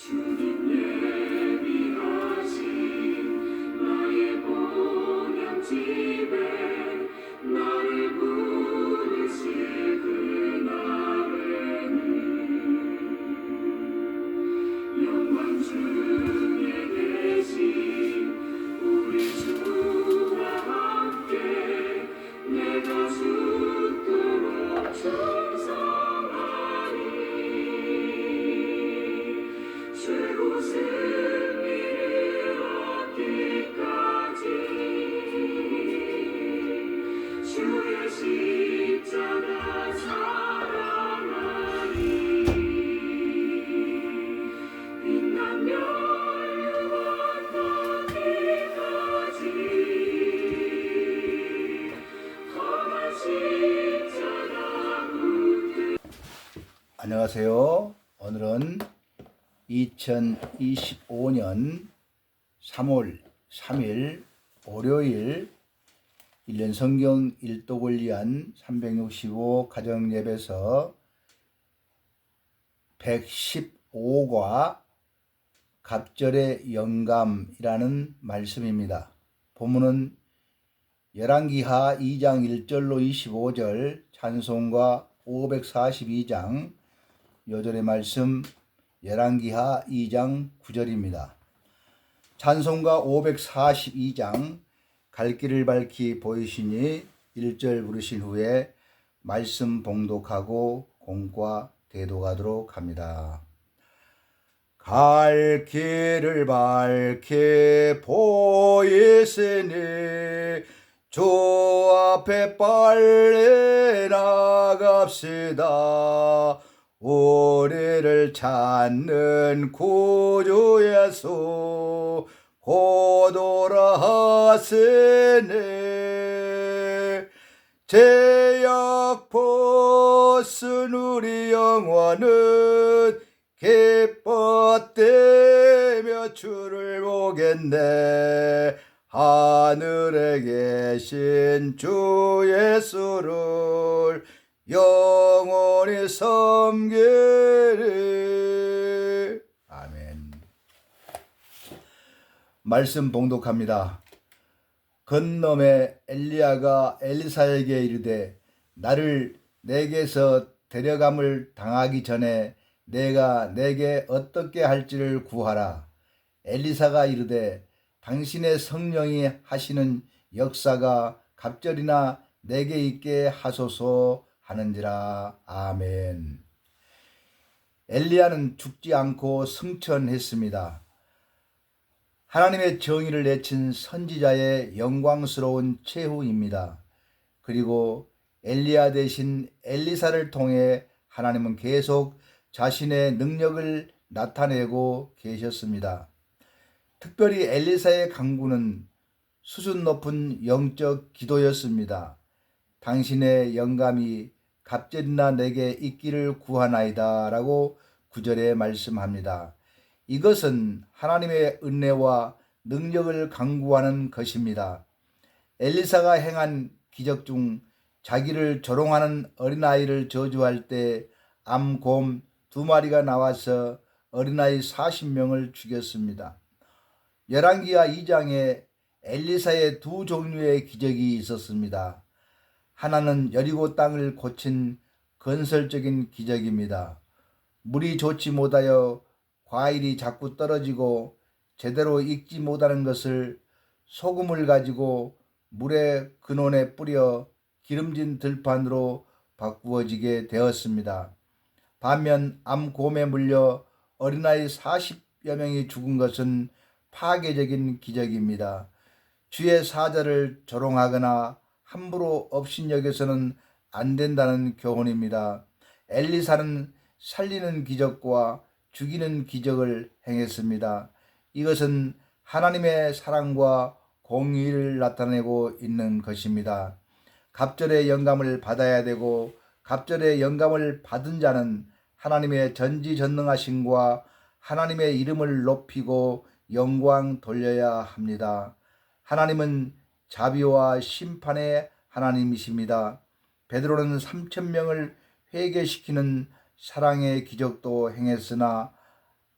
주님 예비하신 나의 본향 집에 안녕하세요. 오늘은 2025년 3월 3일 월요일 1년 성경 일독을 위한 365 가정 예배서 115과 갑절의 영감이라는 말씀입니다. 본문은 열왕기하 2장 1절로 25절 찬송가 542장 요절의 말씀 열왕기하 2장 9절입니다. 찬송가 542장 갈 길을 밝히 보이시니 1절 부르신 후에 말씀 봉독하고 공과 대도가도록 합니다. 갈 길을 밝히 보이시니 주 앞에 빨리 나갑시다. 우리를 찾는 구주 예수 고도라 하시니 제약 벗은 우리 영혼은 기뻐되며 주를 보겠네. 하늘에 계신 주 예수를 영원히 섬기리. 아멘. 말씀 봉독합니다. 건너에 엘리야가 엘리사에게 이르되 나를 내게서 데려감을 당하기 전에 내가 내게 어떻게 할지를 구하라. 엘리사가 이르되 당신의 성령이 하시는 역사가 갑절이나 내게 있게 하소서 하는지라. 아멘. 엘리야는 죽지 않고 승천했습니다. 하나님의 정의를 내친 선지자의 영광스러운 최후입니다. 그리고 엘리야 대신 엘리사를 통해 하나님은 계속 자신의 능력을 나타내고 계셨습니다. 특별히 엘리사의 강구는 수준 높은 영적 기도였습니다. 당신의 영감이 갑절이나 내게 있기를 구하나이다 라고 구절에 말씀합니다. 이것은 하나님의 은혜와 능력을 강구하는 것입니다. 엘리사가 행한 기적 중 자기를 조롱하는 어린아이를 저주할 때 암곰 두 마리가 나와서 어린아이 40명을 죽였습니다. 열왕기하 2장에 엘리사의 두 종류의 기적이 있었습니다. 하나는 여리고 땅을 고친 건설적인 기적입니다. 물이 좋지 못하여 과일이 자꾸 떨어지고 제대로 익지 못하는 것을 소금을 가지고 물의 근원에 뿌려 기름진 들판으로 바꾸어지게 되었습니다. 반면 암곰에 물려 어린아이 40여 명이 죽은 것은 파괴적인 기적입니다. 주의 사자를 조롱하거나 함부로 업신여겨서는 안 된다는 교훈입니다. 엘리사는 살리는 기적과 죽이는 기적을 행했습니다. 이것은 하나님의 사랑과 공의를 나타내고 있는 것입니다. 갑절의 영감을 받아야 되고 갑절의 영감을 받은 자는 하나님의 전지전능하심과 하나님의 이름을 높이고 영광 돌려야 합니다. 하나님은 자비와 심판의 하나님이십니다. 베드로는 3천 명을 회개시키는 사랑의 기적도 행했으나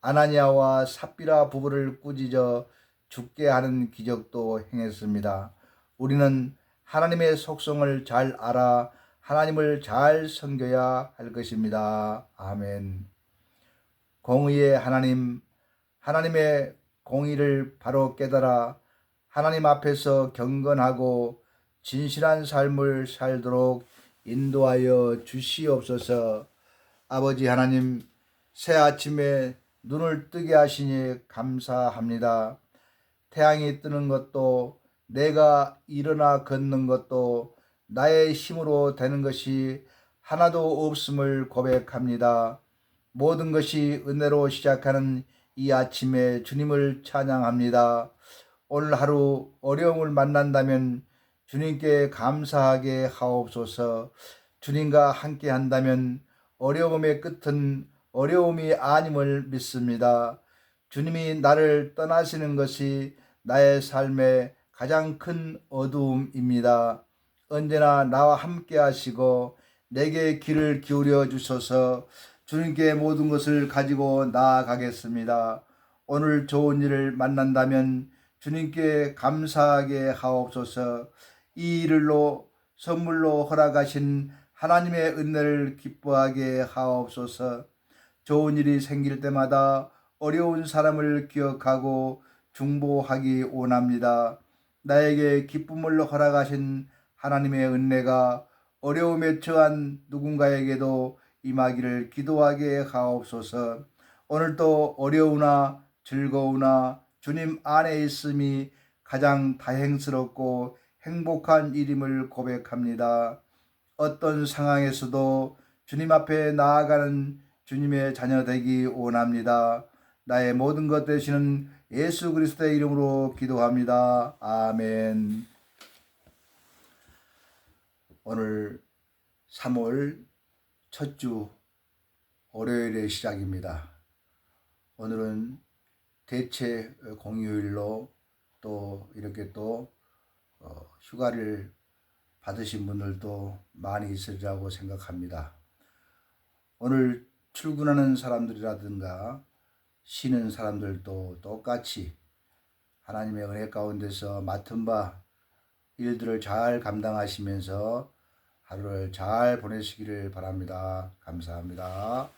아나니아와 삽비라 부부를 꾸짖어 죽게 하는 기적도 행했습니다. 우리는 하나님의 속성을 잘 알아 하나님을 잘 섬겨야 할 것입니다. 아멘. 공의의 하나님, 하나님의 공의를 바로 깨달아 하나님 앞에서 경건하고 진실한 삶을 살도록 인도하여 주시옵소서. 아버지 하나님, 새 아침에 눈을 뜨게 하시니 감사합니다. 태양이 뜨는 것도 내가 일어나 걷는 것도 나의 힘으로 되는 것이 하나도 없음을 고백합니다. 모든 것이 은혜로 시작하는 이 아침에 주님을 찬양합니다. 오늘 하루 어려움을 만난다면 주님께 감사하게 하옵소서. 주님과 함께 한다면 어려움의 끝은 어려움이 아님을 믿습니다. 주님이 나를 떠나시는 것이 나의 삶의 가장 큰 어두움입니다. 언제나 나와 함께 하시고 내게 길을 기울여 주셔서 주님께 모든 것을 가지고 나아가겠습니다. 오늘 좋은 일을 만난다면 주님께 감사하게 하옵소서 이 일로 선물로 허락하신 하나님의 은혜를 기뻐하게 하옵소서 좋은 일이 생길 때마다 어려운 사람을 기억하고 중보하기 원합니다. 나에게 기쁨을 허락하신 하나님의 은혜가 어려움에 처한 누군가에게도 임하기를 기도하게 하옵소서. 오늘도 어려우나 즐거우나 주님 안에 있음이 가장 다행스럽고 행복한 일임을 고백합니다. 어떤 상황에서도 주님 앞에 나아가는 주님의 자녀 되기 원합니다. 나의 모든 것 되시는 예수 그리스도의 이름으로 기도합니다. 아멘. 오늘 3월 첫 주 월요일의 시작입니다. 오늘은 대체 공휴일로 또 이렇게 또 어, 휴가를 받으신 분들도 많이 있으리라고 생각합니다. 오늘 출근하는 사람들이라든가 쉬는 사람들도 똑같이 하나님의 은혜 가운데서 맡은 바 일들을 잘 감당하시면서 하루를 잘 보내시기를 바랍니다. 감사합니다.